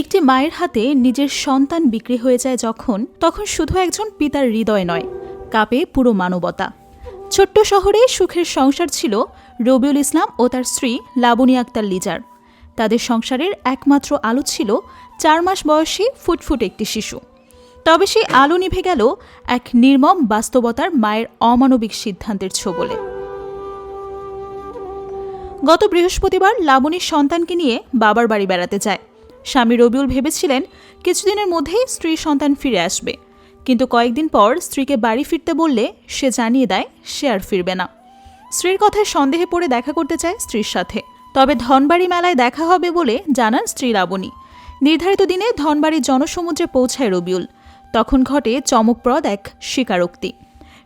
একটি মায়ের হাতে নিজের সন্তান বিক্রি হয়ে যায় যখন, তখন শুধু একজন পিতার হৃদয় নয়, কাঁপে পুরো মানবতা। ছোট্ট শহরে সুখের সংসার ছিল রবিউল ইসলাম ও তার স্ত্রী লাবণী আক্তার লিজার। তাদের সংসারের একমাত্র আলো ছিল চার মাস বয়সী ফুটফুট একটি শিশু। তবে সেই আলো নিভে গেল এক নির্মম বাস্তবতার মায়ের অমানবিক সিদ্ধান্তের ছোবলে। গত বৃহস্পতিবার লাবণীর সন্তানকে নিয়ে বাবার বাড়ি বেড়াতে যায়। স্বামী রবিউল ভেবেছিলেন কিছুদিনের মধ্যেই স্ত্রী সন্তান ফিরে আসবে। কিন্তু কয়েকদিন পর স্ত্রীকে বাড়ি ফিরতে বললে সে জানিয়ে দেয় সে আর ফিরবে না। স্ত্রীর কথায় সন্দেহে পড়ে দেখা করতে চায় স্ত্রীর সাথে। তবে ধনবাড়ি মেলায় দেখা হবে বলে জানান স্ত্রী লাবণী নির্ধারিত দিনে ধনবাড়ির জনসমুদ্রে পৌঁছায় রবিউল। তখন ঘটে চমকপ্রদ এক স্বীকারোক্তি।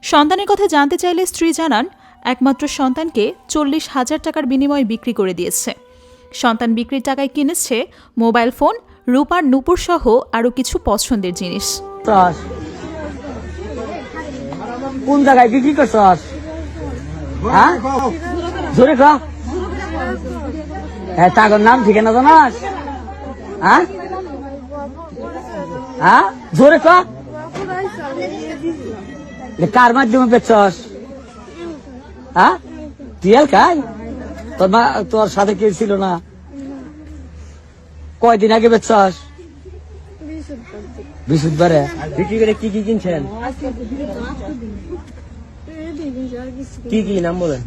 সন্তানের কথা জানতে চাইলে স্ত্রী জানান, একমাত্র সন্তানকে চল্লিশ হাজার টাকার বিনিময়ে বিক্রি করে দিয়েছে। সন্তান বিক্রির টাকায় কিনেছে মোবাইল ফোন, রূপার নুপুর সহ আরও কিছু পছন্দের জিনিস। কোন জায়গায় বিক্রি করছস হ্যাঁ? জোরে ক। হ্যাঁ তাগর নাম ঠিকানা জানাস হ্যাঁ? হ্যাঁ? জোরে এ কার মাধ্যমে বেচছস? হ্যাঁ? টিয়াল খাই তোর মা তোর সাথে কেউ ছিল না? কয়দিন আগে বেচছস? বৃহস্পতিবারে? বিক্রি করে কি কি কিনছেন? কি কি নাম বলেন।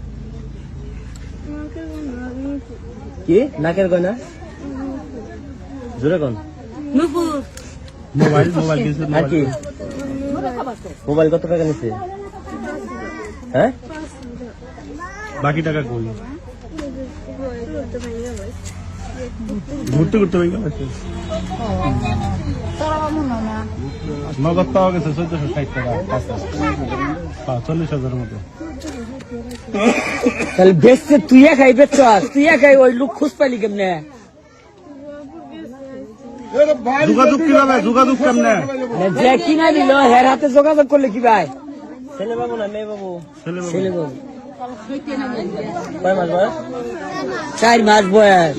কি? নাকের গয়না? জোরে কোন? মোবাইল মোবাইল কিছু আর কি মোবাইল কত টাকা নিচ্ছে হ্যাঁ? বাকি টাকা কই? ঘুরতে ঘুরতে হয়ে গেল নগদ পাওয়া গেছে চোদ্দশো ষাট টাকা। চল্লিশ হাজারের মতো। তাহলে বেচছে তুই একাই বেচছস তুই একাই ওই লোক খুঁজ পাইলি কেমনে? যোগাযোগ কীভাবে? যোগাযোগ কেমনে? মানে যে কিনা দিল হের হাতে যোগাযোগ করলে কি ভাই? ছেলে বাবু না মেয়ে বাবু। ছেলে বাবু। কয় মাস বয়স? চার মাস বয়স।